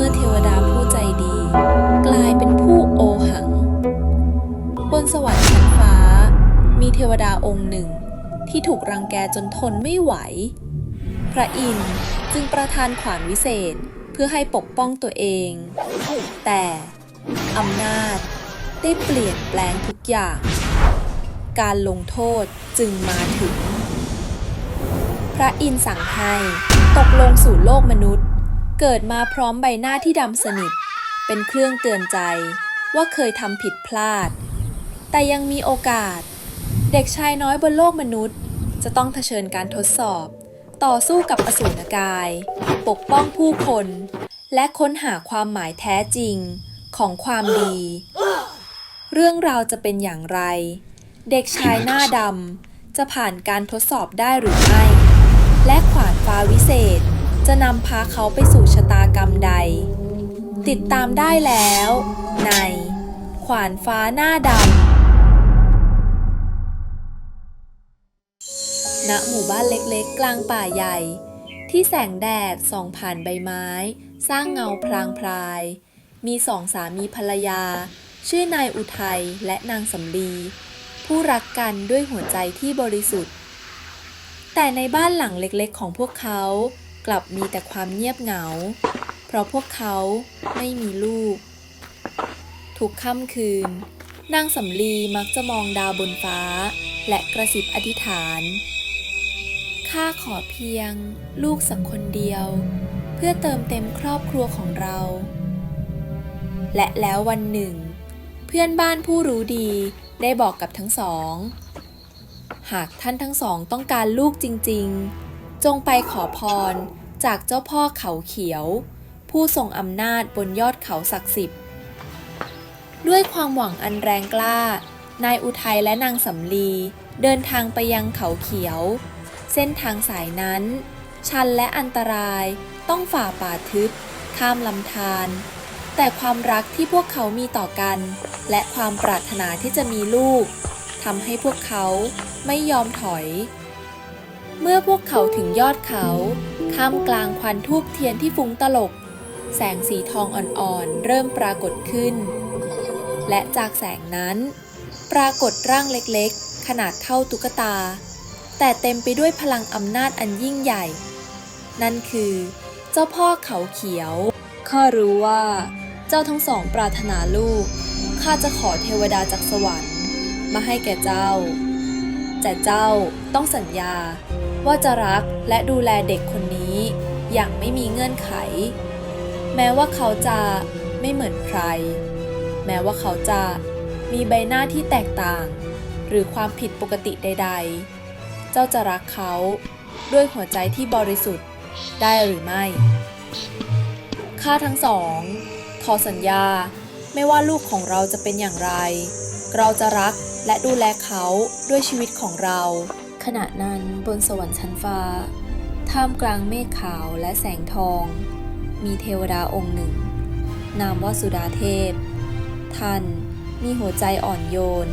มื่อเทวดาผู้ใจดี กลายเป็นผู้โอหัง บนสวรรค์ชั้นฟ้า มีเทวดาองค์หนึ่ง ที่ถูกรังแกจนทนไม่ไหว พระอินทร์จึงประทานขวานวิเศษเพื่อให้ปกป้องตัวเอง แต่อำนาจได้เปลี่ยนแปลงทุกอย่าง การลงโทษจึงมาถึง พระอินทร์สั่งให้ตกลงสู่โลกมนุษย์ เกิดมาพร้อมใบหน้าที่ดำสนิท เป็นเครื่องเตือนใจว่าเคยทำผิดพลาด แต่ยังมีโอกาส เด็กชายน้อยบนโลกมนุษย์ จะต้องเผชิญการทดสอบ ต่อสู้กับอสูรกาย ปกป้องผู้คน และค้นหาความหมายแท้จริงของความดี เรื่องราวจะเป็นอย่างไร เด็กชายหน้าดำจะผ่านการทดสอบได้หรือไม่ และขวานฟ้าวิเศษ จะนำพาเขาไปสู่ชะตากรรมใด ติดตามได้แล้ว ใน ขวานฟ้าหน้าดำณหมู่บ้านเล็กๆ กลางป่าใหญ่ ที่แสงแดดส่องผ่านใบไม้ สร้างเงาพรางพราย มีสองสามีภรรยา ชื่อนายอุทัยและนางสำลีผู้รักกันด้วยหัวใจที่บริสุทธิ์ แต่ในบ้านหลังเล็กๆ ของพวกเขา กลับมีแต่ความเงียบเหงา เพราะพวกเขาไม่มีลูก ทุกค่ำคืน นางสำลีมักจะมองดาวบนฟ้า และกระซิบอธิษฐานข้าขอเพียง ลูกสักคนเดียว เพื่อเติมเต็มครอบครัวของเรา และแล้ววันหนึ่ง เพื่อนบ้านผู้รู้ดีได้บอกกับทั้งสอง หากท่านทั้งสองต้องการลูกจริง ๆ จงไปขอพรจากเจ้าพ่อเขาเขียว ผู้ทรงอำนาจบนยอดเขาศักดิ์สิทธิ์ ด้วยความหวังอันแรงกล้า นายอุทัยและนางสำลีเดินทางไปยังเขาเขียว เส้นทางสายนั้น ชันและอันตรายต้องฝ่าป่าทึบ ข้ามลำธารแต่ความรักที่พวกเขามีต่อกัน และความปรารถนาที่จะมีลูกทำให้พวกเขาไม่ยอมถอย เมื่อพวกเขาถึงยอดเขาข้ามกลางควันทูบเทียนที่ฟุ้งตลบแสงสีทองอ่อนๆ เริ่มปรากฏขึ้น และจากแสงนั้น ปรากฏร่างเล็กๆ ขนาดเท่าตุ๊กตา แต่เต็มไปด้วยพลังอำนาจอันยิ่งใหญ่ นั่นคือ เจ้าพ่อเขาเขียวข้ารู้ว่า เจ้าทั้งสองปรารถนาลูกข้าจะขอเทวดาจากสวรรค์ มาให้แก่เจ้า แต่เจ้าต้องสัญญา ว่าจะรักและดูแลเด็กคนนี้ อย่างไม่มีเงื่อนไข แม้ว่าเขาจะไม่เหมือนใคร แม้ว่าเขาจะมีใบหน้าที่แตกต่าง หรือความผิดปกติใด ๆ เจ้าจะรักเขาด้วยหัวใจที่บริสุทธิ์ได้หรือไม่ข้าทั้งสองขอสัญญาไม่ว่าลูกของเราจะเป็นอย่างไร เราจะรัก และดูแลเขาด้วยชีวิตของเรา ขณะนั้นบนสวรรค์ชั้นฟ้า ท่ามกลางเมฆขาวและแสงทอง มีเทวดาองค์หนึ่ง นามว่าสุดาเทพ ท่านมีหัวใจอ่อนโยน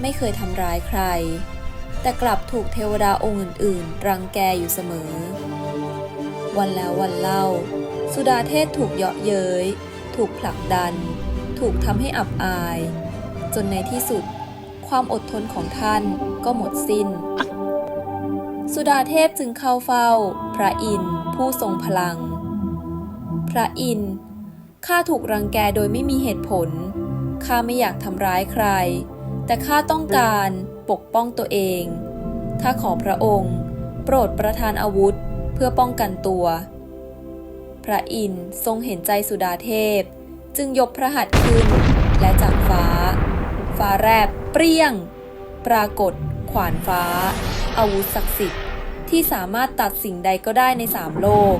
ไม่เคยทำร้ายใคร แต่กลับถูกเทวดาองค์อื่น ๆ รังแกอยู่เสมอ วันแล้ววันเล่า สุดาเทพถูกเยาะเย้ย ถูกผลักดัน ถูกทำให้อับอาย จนในที่สุด ความอดทนของท่านก็หมดสิ้น สุดาเทพจึงเข้าเฝ้า พระอินทร์ผู้ทรงพลัง พระอินทร์ข้าถูกรังแกโดยไม่มีเหตุผล ข้าไม่อยากทำร้ายใคร แต่ข้าต้องการปกป้องตัวเอง ข้าขอพระองค์ โปรดประทานอาวุธเพื่อป้องกันตัว พระอินทร์ทรงเห็นใจสุดาเทพ จึงยกพระหัตถ์ขึ้นและจากฟ้า ฟ้าแรบเปรี้ยง ปรากฏ ขวานฟ้า อาวุธศักดิ์สิทธิ์ที่สามารถตัดสิ่งใดก็ได้ในสามโลก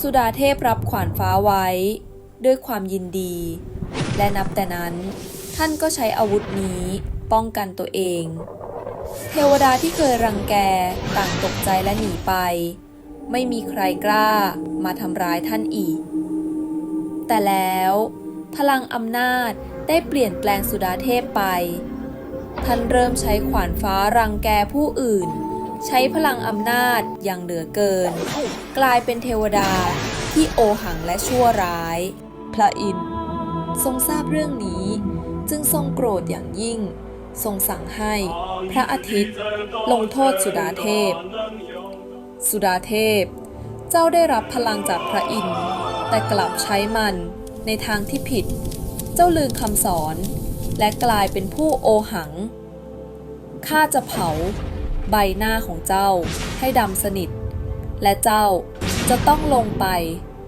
สุดาเทพรับขวานฟ้าไว้ ด้วยความยินดี และนับแต่นั้น ท่านก็ใช้อาวุธนี้ป้องกันตัวเอง เทวดาที่เคยรังแกต่างตกใจและหนีไป ไม่มีใครกล้ามาทำร้ายท่านอีก แต่แล้ว พลังอำนาจ ได้เปลี่ยนแปลงสุดาเทพไป ท่านเริ่มใช้ขวานฟ้ารังแกผู้อื่น ใช้พลังอำนาจอย่างเหลือเกิน กลายเป็นเทวดาที่โอหังและชั่วร้าย พระอินทร์ทรงทราบเรื่องนี้ จึงทรงโกรธอย่างยิ่ง ทรงสั่งให้พระอาทิตย์ลงโทษสุดาเทพ สุดาเทพ เจ้าได้รับพลังจากพระอินทร์แต่กลับใช้มันในทางที่ผิด เจ้าลืมคำสอน และกลายเป็นผู้โอหัง ข้าจะเผา ใบหน้าของเจ้าให้ดำสนิท และเจ้าจะต้องลงไป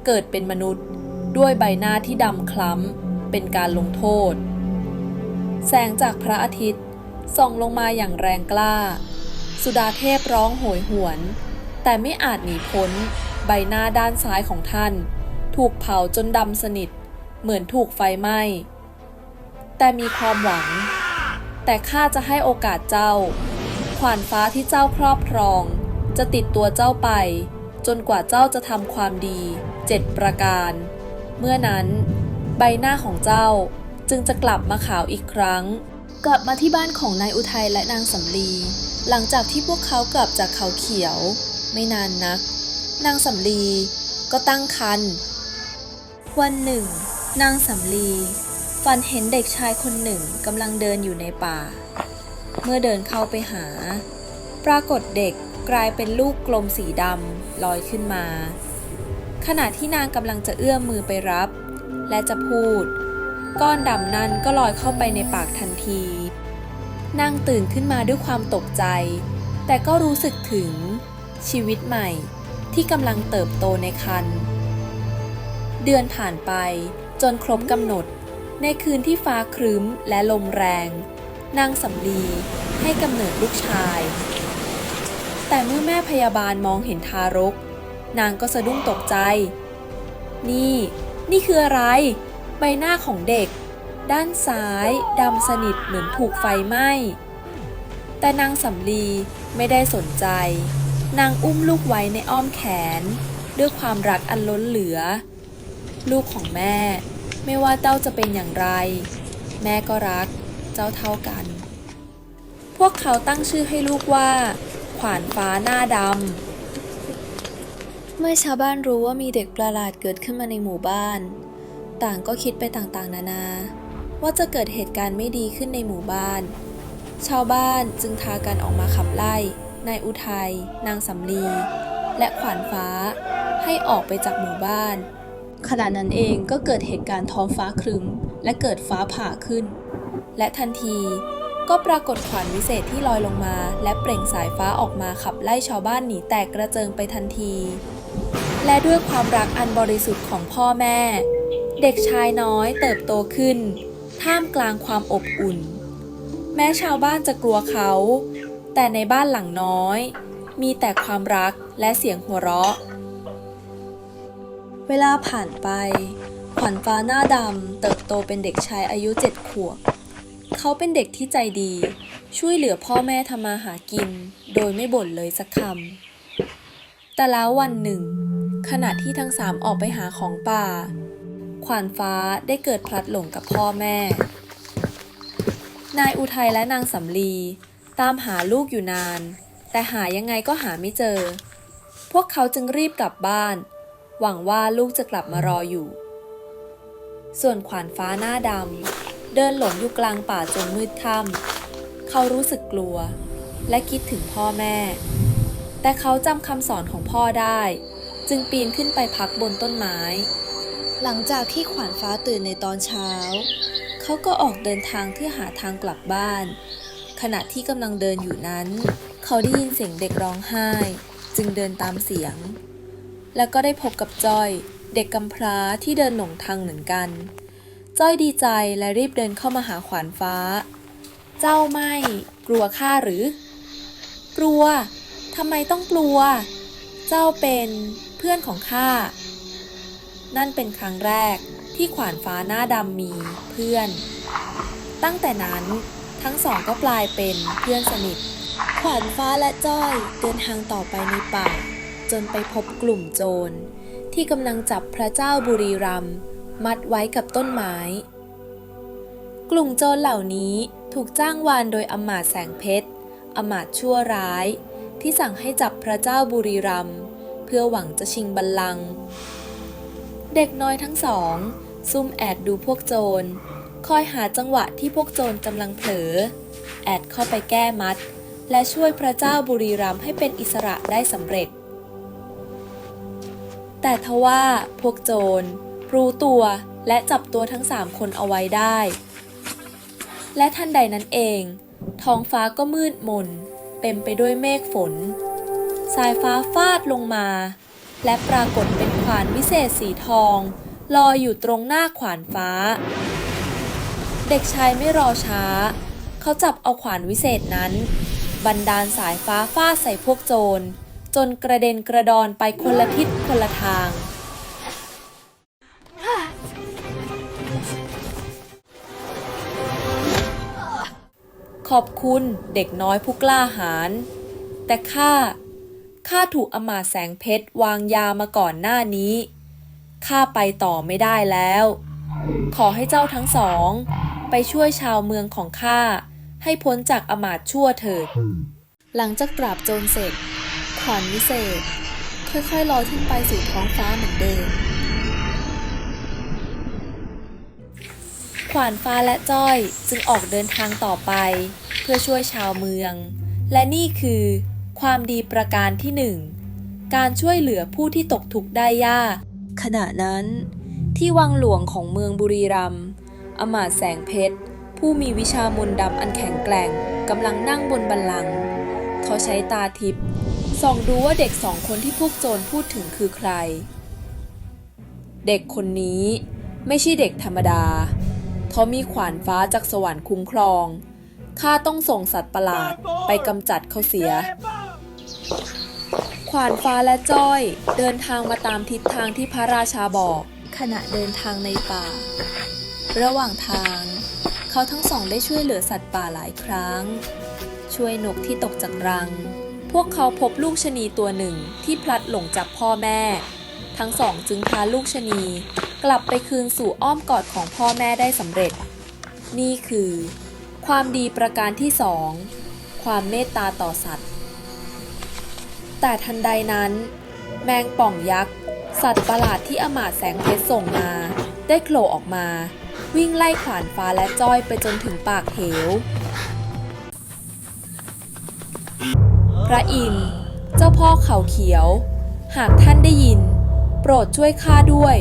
เกิดเป็นมนุษย์ด้วยใบหน้าที่ดำคล้ำเป็นการลงโทษ แสงจากพระอาทิตย์ส่องลงมาอย่างแรงกล้า สุดาเทพร้องโหยหวน แต่ไม่อาจหนีพ้น ใบหน้าด้านซ้ายของท่าน ถูกเผาจนดำสนิท เหมือนถูกไฟไหม้ แต่มีความหวัง แต่ข้าจะให้โอกาสเจ้า ขวานฟ้าที่เจ้าครอบครอง จะติดตัวเจ้าไป จนกว่าเจ้าจะทำความดีเจ็ดประการ เมื่อนั้น ใบหน้าของเจ้าจึงจะกลับมาขาวอีกครั้ง กลับมาที่บ้านของนายอุทัยและนางสำลี หลังจากที่พวกเขากลับจากเขาเขียว ไม่นานนัก นางสำลีก็ตั้งครรภ์วันหนึ่ง นางสำลี ฝันเห็นเด็กชายคนหนึ่งกำลังเดินอยู่ในป่า เมื่อเดินเข้าไปหา ปรากฏเด็กกลายเป็นลูกกลมสีดำลอยขึ้นมา ขณะที่นางกำลังจะเอื้อมมือไปรับ และจะพูด ก้อนดำนั้นก็ลอยเข้าไปในปากทันที นางตื่นขึ้นมาด้วยความตกใจ แต่ก็รู้สึกถึง ชีวิตใหม่ที่กำลังเติบโตในครรภ์เดือนผ่านไป จนครบกำหนด ในคืนที่ฟ้าครึ้มและลมแรง นางสำลีให้กำเนิดลูกชาย แต่เมื่อแม่พยาบาลมองเห็นทารก นางก็สะดุ้งตกใจ นี่ นี่คืออะไร ใบหน้าของเด็ก ด้านซ้ายดำสนิทเหมือนถูกไฟไหม้ แต่นางสำลีไม่ได้สนใจ นางอุ้มลูกไว้ในอ้อมแขน ด้วยความรักอันล้นเหลือ ลูกของแม่ ไม่ว่าเจ้าจะเป็นอย่างไร แม่ก็รัก เจ้าเท่ากัน พวกเขาตั้งชื่อให้ลูกว่า ขวานฟ้าหน้าดำ เมื่อชาวบ้านรู้ว่ามีเด็กประหลาดเกิดขึ้นมาในหมู่บ้าน ต่างก็คิดไปต่างๆ นานา ว่าจะเกิดเหตุการณ์ไม่ดีขึ้นในหมู่บ้าน ชาวบ้านจึงพากันออกมาขับไล่นายอุทัย นางสำลี และขวานฟ้าให้ออกไปจากหมู่บ้าน ขณะนั้นเองก็เกิดเหตุการณ์ท้องฟ้าครึ้ม และเกิดฟ้าผ่าขึ้น และทันทีก็ปรากฏขวานวิเศษที่ลอยลงมา และเปล่งสายฟ้าออกมาขับไล่ชาวบ้านหนีแตกกระเจิงไปทันที และด้วยความรักอันบริสุทธิ์ของพ่อแม่ เด็กชายน้อยเติบโตขึ้น ท่ามกลางความอบอุ่น แม้ชาวบ้านจะกลัวเขา แต่ในบ้านหลังน้อย มีแต่ความรักและเสียงหัวเราะ เวลาผ่านไป ขวัญฟ้าหน้าดำเติบโตเป็นเด็กชายอายุเจ็ดขวบ เขาเป็นเด็กที่ใจดี ช่วยเหลือพ่อแม่ทำมาหากิน โดยไม่บ่นเลยสักคำ แต่แล้ววันหนึ่ง ขณะที่ทั้งสามออกไปหาของป่า ขวานฟ้าได้เกิดพลัดหลงกับพ่อแม่ นายอุทัยและนางสำลีตามหาลูกอยู่นาน แต่หายังไงก็หาไม่เจอ พวกเขาจึงรีบกลับบ้าน หวังว่าลูกจะกลับมารออยู่ ส่วนขวานฟ้าหน้าดำเดินหลงอยู่กลางป่าจนมืดค่ำเขารู้สึกกลัว และคิดถึงพ่อแม่ แต่เขาจำคำสอนของพ่อได้ จึงปีนขึ้นไปพักบนต้นไม้ หลังจากที่ขวานฟ้าตื่นในตอนเช้า เขาก็ออกเดินทางเพื่อหาทางกลับบ้าน ขณะที่กำลังเดินอยู่นั้น เขาได้ยินเสียงเด็กร้องไห้ จึงเดินตามเสียง แล้วก็ได้พบกับจ้อย เด็กกำพร้าที่เดินหลงทางเหมือนกัน จ้อยดีใจและรีบเดินเข้ามาหาขวานฟ้า เจ้าไม่ กลัวข้าหรือ กลัวทำไมต้องกลัว เจ้าเป็นเพื่อนของข้า นั่นเป็นครั้งแรกที่ขวานฟ้าหน้าดำมีเพื่อน ตั้งแต่นั้นทั้งสองก็กลายเป็นเพื่อนสนิท ขวานฟ้าและจ้อยเดินทางต่อไปในป่า จนไปพบกลุ่มโจร ที่กำลังจับพระเจ้าบุรีรัมมัดไว้กับต้นไม้ กลุ่มโจรเหล่านี้ถูกจ้างวานโดยอมาตแสงเพชรอมาตชั่วร้าย ที่สั่งให้จับพระเจ้าบุรีรัมเพื่อหวังจะชิงบัลลังก์เด็กน้อยทั้งสอง ซุ่มแอดดูพวกโจร คอยหาจังหวะที่พวกโจรกำลังเผลอ แอดเข้าไปแก้มัด และช่วยพระเจ้าบุรีรัมให้เป็นอิสระได้สำเร็จ แต่ทว่าพวกโจร รู้ตัวและจับตัวทั้งสามคนเอาไว้ได้ และทันใดนั้นเอง ท้องฟ้าก็มืดมน เต็มไปด้วยเมฆฝน สายฟ้าฟาดลงมา และปรากฏเป็นขวานวิเศษสีทอง ลอยอยู่ตรงหน้าขวานฟ้า เด็กชายไม่รอช้า เขาจับเอาขวานวิเศษนั้น บันดาลสายฟ้าฟาดใส่พวกโจร จนกระเด็นกระดอนไปคนละทิศคนละทาง ขอบคุณเด็กน้อยผู้กล้าหาญแต่ข้าข้าถูกอมาแสงเพชรวางยามาก่อนหน้านี้ข้าไปต่อไม่ได้แล้ว ขอให้เจ้าทั้งสอง ไปช่วยชาวเมืองของข้าให้พ้นจากอมาตชั่วเถิด หลังจากปราบโจรเสร็จ ขวานวิเศษ ค่อยๆลอยขึ้นไปสู่ท้องฟ้าเหมือนเดิม ขวานฟ้าและจ้อยจึงออกเดินทางต่อไป เพื่อช่วยชาวเมือง และนี่คือ ความดีประการที่หนึ่งการช่วยเหลือผู้ที่ตกทุกข์ได้ยาก ขณะนั้น ที่วังหลวงของเมืองบุรีรัมย์อมาตแสงเพชร ผู้มีวิชามนต์ดำอันแข็งแกร่งกำลังนั่งบนบัลลัง เขาใช้ตาทิพย์ ส่องดูว่าเด็กสองคนที่พวกโจรพูดถึงคือใคร เด็กคนนี้ไม่ใช่เด็กธรรมดา เขามีขวานฟ้าจากสวรรค์คุ้มครอง ข้าต้องส่งสัตว์ประหลาดไปกำจัดเขาเสีย ขวานฟ้าและจ้อยเดินทางมาตามทิศทางที่พระราชาบอก ขณะเดินทางในป่า ระหว่างทาง เขาทั้งสองได้ช่วยเหลือสัตว์ป่าหลายครั้ง ช่วยนกที่ตกจากรัง พวกเขาพบลูกชะนีตัวหนึ่งที่พลัดหลงจากพ่อแม่ ทั้งสองจึงพาลูกชะนี กลับไปคืนสู่อ้อมกอดของพ่อแม่ได้สำเร็จ นี่คือ ความดีประการที่สองความเมตตาต่อสัตว์ แต่ทันใดนั้น แมงป่องยักษ์ สัตว์ประหลาดที่อมาตแสงเพชรส่งมา ได้โผล่ออกมา วิ่งไล่ขวานฟ้าและจ้อยไปจนถึงปากเหว พระอินทร์เจ้าพ่อเขาเขียว หากท่านได้ยิน โปรดช่วยข้าด้วย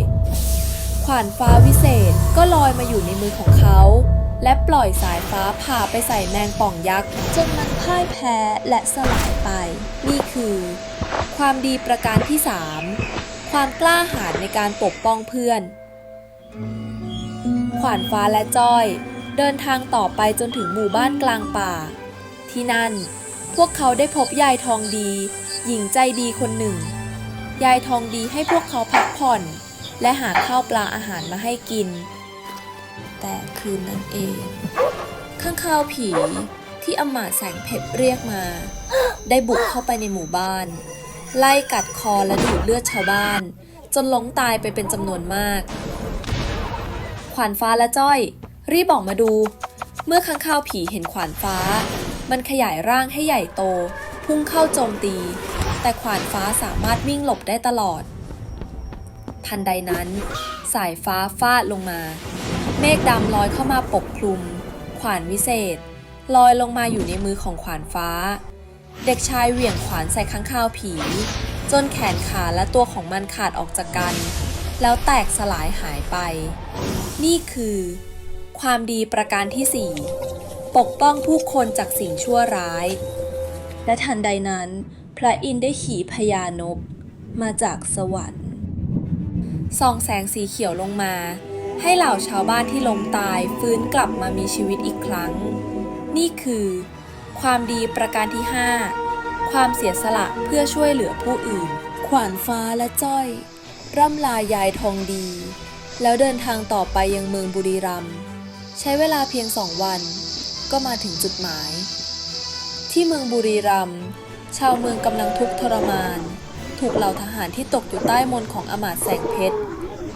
ขวานฟ้าวิเศษก็ลอยมาอยู่ในมือของเขา และปล่อยสายฟ้าผ่าไปใส่แมงป่องยักษ์จนมันพ่ายแพ้และสลายไป นี่คือ ความดีประการที่3ความกล้าหาญในการปกป้องเพื่อน ขวานฟ้าและจ้อย เดินทางต่อไปจนถึงหมู่บ้านกลางป่า ที่นั่น วกเขาได้พบยายทองดี หญิงใจดีคนหนึ่ง ยายทองดีให้พวกเขาพักผ่อน และหาข้าวปลาอาหารมาให้กิน แต่คืนนั้นเอง ข้างข้าวผีที่อำมาตแสงเพชรเรียกมา ได้บุกเข้าไปในหมู่บ้าน ไล่กัดคอและดูดเลือดชาวบ้าน จนล้มตายไปเป็นจำนวนมาก ขวานฟ้าและจ้อย รีบออกมาดู เมื่อข้างข้าวผีเห็นขวานฟ้า มันขยายร่างให้ใหญ่โต พุ่งเข้าโจมตี แต่ขวานฟ้าสามารถวิ่งหลบได้ตลอด ทันใดนั้น สายฟ้าฟาดลงมา เมฆดำลอยเข้ามาปกคลุม ขวานวิเศษ ลอยลงมาอยู่ในมือของขวานฟ้า เด็กชายเหวี่ยงขวานใส่ข้างข้าวผี จนแขนขาและตัวของมันขาดออกจากกัน แล้วแตกสลายหายไป นี่คือ ความดีประการที่4 ปกป้องผู้คนจากสิ่งชั่วร้าย และทันใดนั้น พระอินทร์ได้ขี่พญานกมาจากสวรรค์ส่องแสงสีเขียวลงมา ให้เหล่าชาวบ้านที่ล้มตายฟื้นกลับมามีชีวิตอีกครั้ง นี่คือ ความดีประการที่ 5 ความเสียสละเพื่อช่วยเหลือผู้อื่น ขวานฟ้าและจ้อย ร่ำลายายทองดี แล้วเดินทางต่อไปยังเมืองบุรีรัมย์ใช้เวลาเพียงสองวัน ก็มาถึงจุดหมาย ที่เมืองบุรีรัมย์ชาวเมืองกำลังทุกข์ทรมาน ถูกเหล่าทหารที่ตกอยู่ใต้มนต์ของอมาตแสงเพชร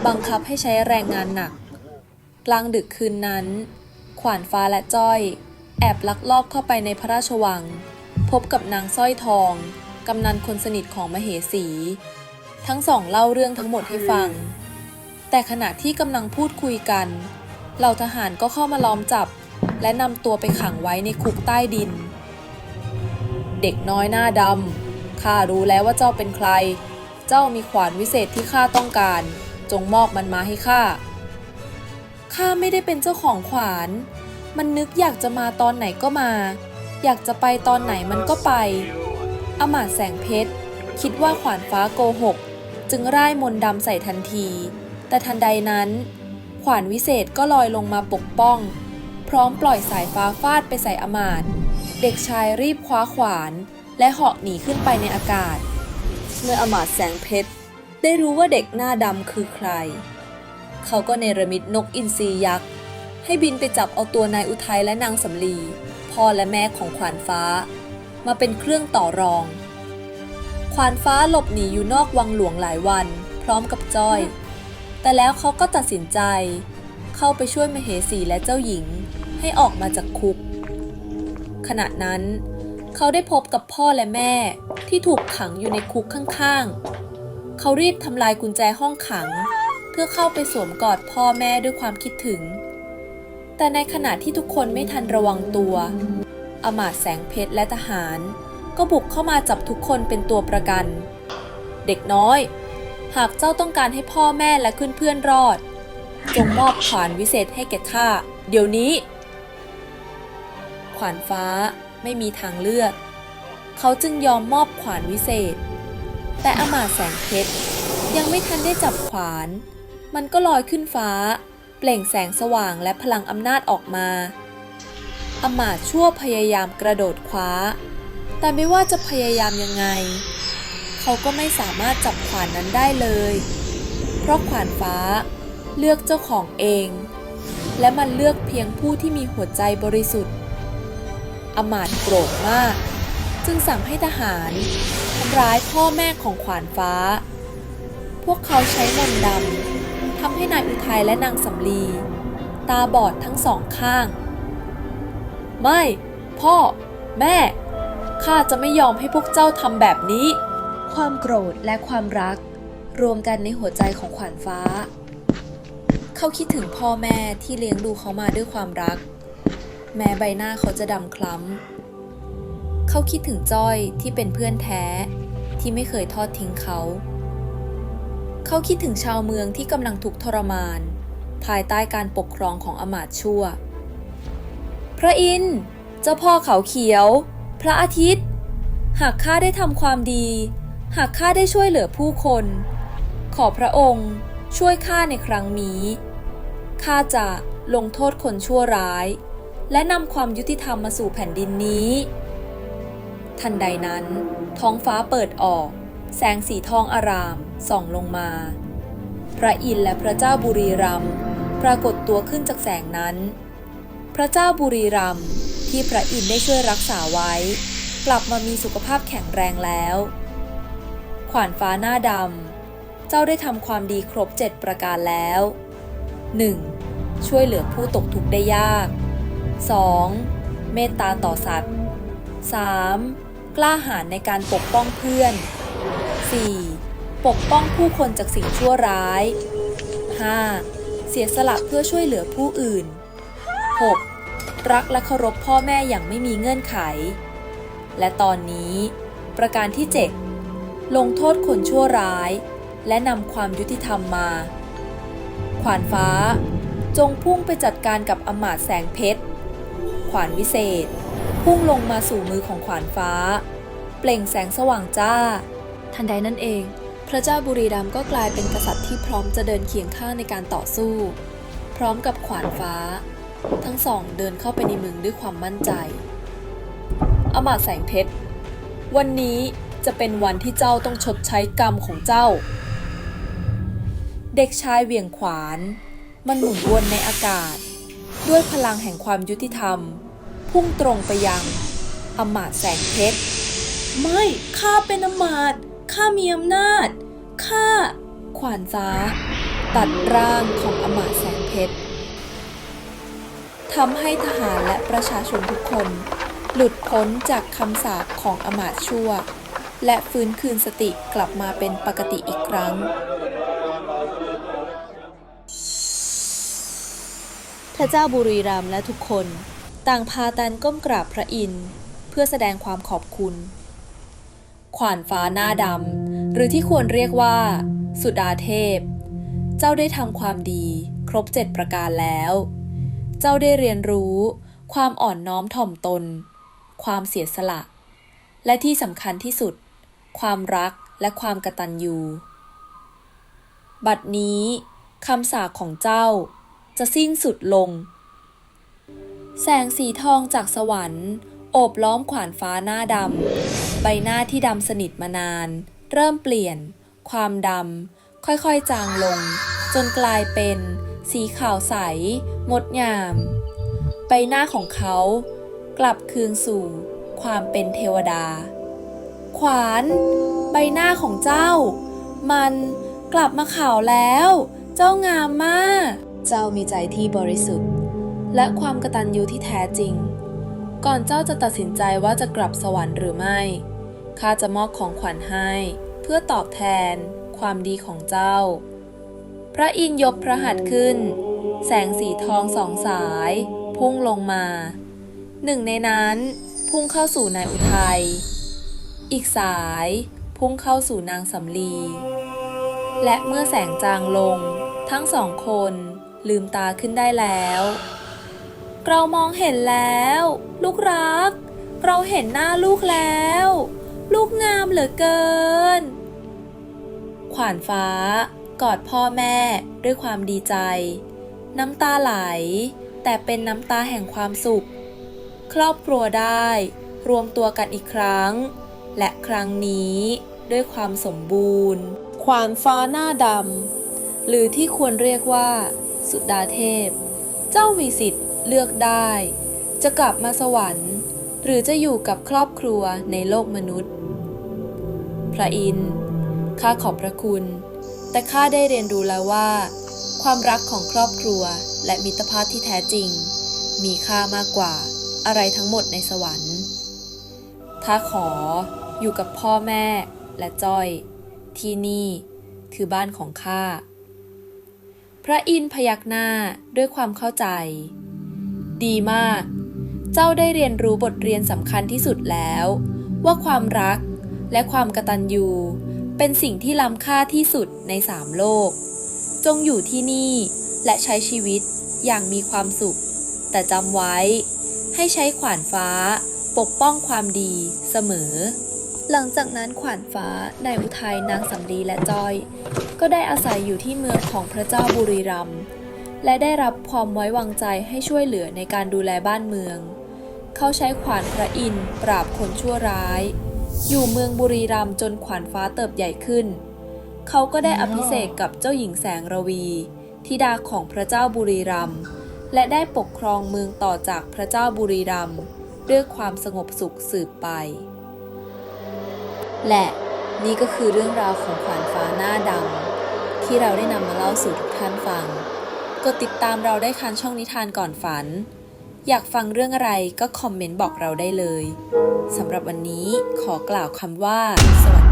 บังคับให้ใช้แรงงานหนัก กลางดึกคืนนั้น ขวานฟ้าและจ้อย แอบลักลอบเข้าไปในพระราชวัง พบกับนางสร้อยทอง กำนันคนสนิทของมเหสี ทั้งสองเล่าเรื่องทั้งหมดให้ฟัง แต่ขณะที่กำลังพูดคุยกัน เหล่าทหารก็เข้ามาล้อมจับ และนำตัวไปขังไว้ในคุกใต้ดิน เด็กน้อยหน้าดำข้ารู้แล้วว่าเจ้าเป็นใคร เจ้ามีขวานวิเศษที่ข้าต้องการ จงมอบมันมาให้ข้าข้าไม่ได้เป็นเจ้าของขวาน มันนึกอยากจะมาตอนไหนก็มา อยากจะไปตอนไหนมันก็ไป อมาตแสงเพชร คิดว่าขวานฟ้าโกหก จึงร่ายมนต์ดำใส่ทันที แต่ทันใดนั้น ขวานวิเศษก็ลอยลงมาปกป้อง ร้อมปล่อยสายฟ้าฟาดไปใส่อมาตเด็กชายรีบคว้าขวาน และเหาะหนีขึ้นไปในอากาศ เมื่ออมาตแสงเพชร ได้รู้ว่าเด็กหน้าดำคือใคร เขาก็เนรมิตนกอินทรียักษ์ ให้บินไปจับเอาตัวนายอุทัยและนางสำลีพ่อและแม่ของขวานฟ้า มาเป็นเครื่องต่อรอง ขวานฟ้าหลบหนีอยู่นอกวังหลวงหลายวัน พร้อมกับจ้อย แต่แล้วเขาก็ตัดสินใจ เข้าไปช่วยมเหสีและเจ้าหญิง ให้ออกมาจากคุก ขณะนั้น เขาได้พบกับพ่อและแม่ที่ถูกขังอยู่ในคุกข้างๆ เขารีบทำลายกุญแจห้องขัง เพื่อเข้าไปสวมกอดพ่อแม่ด้วยความคิดถึง แต่ในขณะที่ทุกคนไม่ทันระวังตัวอมาตแสงเพชรและทหาร ก็บุกเข้ามาจับทุกคนเป็นตัวประกัน เด็กน้อย หากเจ้าต้องการให้พ่อแม่และเพื่อนๆรอด จงมอบขวานวิเศษให้แก่ข้าเดี๋ยวนี้ วานฟ้าไม่มีทางเลือก เขาจึงยอมมอบขวานวิเศษ แต่อมาแสงเพชรยังไม่ทันได้จับขวาน มันก็ลอยขึ้นฟ้า เปล่งแสงสว่างและพลังอำนาจออกมา อมาชั่วพยายามกระโดดคว้า แต่ไม่ว่าจะพยายามยังไง เขาก็ไม่สามารถจับขวานนั้นได้เลย เพราะขวานฟ้าเลือกเจ้าของเอง และมันเลือกเพียงผู้ที่มีหัวใจบริสุทธิ์ อมาตโกรธมาก จึงสั่งให้ทหารทำร้ายพ่อแม่ของขวานฟ้า พวกเขาใช้มนต์ดำทำให้นายอุทัยและนางสำลี ตาบอดทั้งสองข้าง ไม่ พ่อ แม่ ข้าจะไม่ยอมให้พวกเจ้าทำแบบนี้ ความโกรธและความรัก รวมกันในหัวใจของขวัญฟ้า เขาคิดถึงพ่อแม่ที่เลี้ยงดูเขามาด้วยความรัก แม้ใบหน้าเขาจะดำคล้ำ เขาคิดถึงจ้อยที่เป็นเพื่อนแท้ที่ไม่เคยทอดทิ้งเขา เขาคิดถึงชาวเมืองที่กำลังถูกทรมาน ภายใต้การปกครองของอมาตย์ชั่ว พระอินทร์เจ้าพ่อเขาเขียว พระอาทิตย์ หากข้าได้ทำความดี หากข้าได้ช่วยเหลือผู้คน ขอพระองค์ช่วยข้าในครั้งนี้ข้าจะลงโทษคนชั่วร้าย และนำความยุติธรรมมาสู่แผ่นดินนี้ ทันใดนั้น ท้องฟ้าเปิดออก แสงสีทองอารามส่องลงมา พระอินทร์และพระเจ้าบุรีรัมปรากฏตัวขึ้นจากแสงนั้น พระเจ้าบุรีรัมที่พระอินทร์ได้ช่วยรักษาไว้ กลับมามีสุขภาพแข็งแรงแล้ว ขวานฟ้าหน้าดำเจ้าได้ทำความดีครบเจ็ดประการแล้ว 1. ช่วยเหลือผู้ตกทุกข์ได้ยาก 2. เมตตาต่อสัตว์ 3. กล้าหาญในการปกป้องเพื่อน 4. ปกป้องผู้คนจากสิ่งชั่วร้าย 5. เสียสละเพื่อช่วยเหลือผู้อื่น 6. รักและเคารพพ่อแม่อย่างไม่มีเงื่อนไข และตอนนี้ ประการที่ 7 ลงโทษคนชั่วร้าย และนำความยุติธรรมมา ขวานฟ้า จงพุ่งไปจัดการกับอมาตแสงเพชร ขวานวิเศษ พุ่งลงมาสู่มือของขวานฟ้า เปล่งแสงสว่างจ้า ทันใดนั้นเอง พระเจ้าบุรีรัมก็กลายเป็นกษัตริย์ที่พร้อมจะเดินเคียงข้างในการต่อสู้ พร้อมกับขวานฟ้า ทั้งสองเดินเข้าไปในเมืองด้วยความมั่นใจ อมาตแสงเพชร วันนี้จะเป็นวันที่เจ้าต้องชดใช้กรรมของเจ้า เด็กชายเหวี่ยงขวาน มันหมุนวนในอากาศ ด้วยพลังแห่งความยุติธรรม พุ่งตรงไปยังอมาตย์แสงเพชร ไม่ข้าเป็นอมาตย์ข้ามีอำนาจ ข้า ขวานฟ้า ตัดร่างของอมาตย์แสงเพชรทำให้ทหารและประชาชนทุกคน หลุดพ้นจากคำสาปของอมาตย์ชั่ว และฟื้นคืนสติกลับมาเป็นปกติอีกครั้ง พระเจ้าบุรีรัมย์และทุกคน ต่างพากันก้มกราบพระอินทร์เพื่อแสดงความขอบคุณ ขวานฟ้าหน้าดำหรือที่ควรเรียกว่า สุดาเทพ เจ้าได้ทำความดีครบเจ็ดประการแล้ว เจ้าได้เรียนรู้ ความอ่อนน้อมถ่อมตน ความเสียสละ และที่สำคัญที่สุด ความรักและความกตัญญูบัดนี้คำสาปของเจ้าจะสิ้นสุดลง แสงสีทองจากสวรรค์ โอบล้อมขวานฟ้าหน้าดำ ใบหน้าที่ดำสนิทมานาน เริ่มเปลี่ยน ความดำ ค่อยๆจางลง จนกลายเป็น สีขาวใส งดงาม ใบหน้าของเขา กลับคืนสู่ ความเป็นเทวดา ขวาน ใบหน้าของเจ้า มันกลับมาขาวแล้ว เจ้างามมาก เจ้ามีใจที่บริสุทธิ์ และความกตัญญูที่แท้จริง ก่อนเจ้าจะตัดสินใจว่าจะกลับสวรรค์หรือไม่ ข้าจะมอบของขวัญให้ เพื่อตอบแทน ความดีของเจ้า พระอินทร์ยกพระหัตถ์ขึ้น แสงสีทองสองสาย พุ่งลงมา หนึ่งในนั้นพุ่งเข้าสู่นายอุทัย อีกสายพุ่งเข้าสู่นางสำลี และเมื่อแสงจางลง ทั้งสองคนลืมตาขึ้นได้แล้ว เรามองเห็นแล้ว ลูกรัก เราเห็นหน้าลูกแล้ว ลูกงามเหลือเกิน ขวานฟ้ากอดพ่อแม่ด้วยความดีใจ น้ำตาไหล แต่เป็นน้ำตาแห่งความสุข ครอบครัวได้ รวมตัวกันอีกครั้ง และครั้งนี้ด้วยความสมบูรณ์ ขวานฟ้าหน้าดำหรือที่ควรเรียกว่า สุดาเทพ เจ้ามีสิทธิ เลือกได้ จะกลับมาสวรรค์ หรือจะอยู่กับครอบครัวในโลกมนุษย์ พระอินทร์ข้าขอบพระคุณ แต่ข้าได้เรียนรู้แล้วว่า ความรักของครอบครัวและมิตรภาพที่แท้จริง มีค่ามากกว่าอะไรทั้งหมดในสวรรค์ข้าขออยู่กับพ่อแม่และจ้อย ที่นี่คือบ้านของข้าพระอินพยักหน้าด้วยความเข้าใจ ดีมาก เจ้าได้เรียนรู้บทเรียนสำคัญที่สุดแล้ว ว่าความรักและความกตัญญูเป็นสิ่งที่ล้ำค่าที่สุดในสามโลก จงอยู่ที่นี่และใช้ชีวิตอย่างมีความสุข แต่จำไว้ ให้ใช้ขวานฟ้า ปกป้องความดีเสมอ หลังจากนั้นขวานฟ้านายอุทัยนางสำลีและจอย ก็ได้อาศัยอยู่ที่เมืองของพระเจ้าบุรีรัมย์ และได้รับความไว้วางใจให้ช่วยเหลือในการดูแลบ้านเมือง เขาใช้ขวานพระอินทร์ปราบคนชั่วร้าย อยู่เมืองบุรีรัมย์จนขวานฟ้าเติบใหญ่ขึ้น เขาก็ได้อภิเษกกับเจ้าหญิงแสงระวีธิดาของพระเจ้าบุรีรัมย์และได้ปกครองเมืองต่อจากพระเจ้าบุรีรัมย์ด้วยความสงบสุขสืบไป และนี่ก็คือเรื่องราวของขวานฟ้าหน้าดำที่เราได้นำมาเล่าสู่ทุกท่านฟัง กดติดตามเราได้คันช่องนิทานก่อนฝัน อยากฟังเรื่องอะไรก็คอมเมนต์บอกเราได้เลย สำหรับวันนี้ขอกล่าวคำว่า สวัส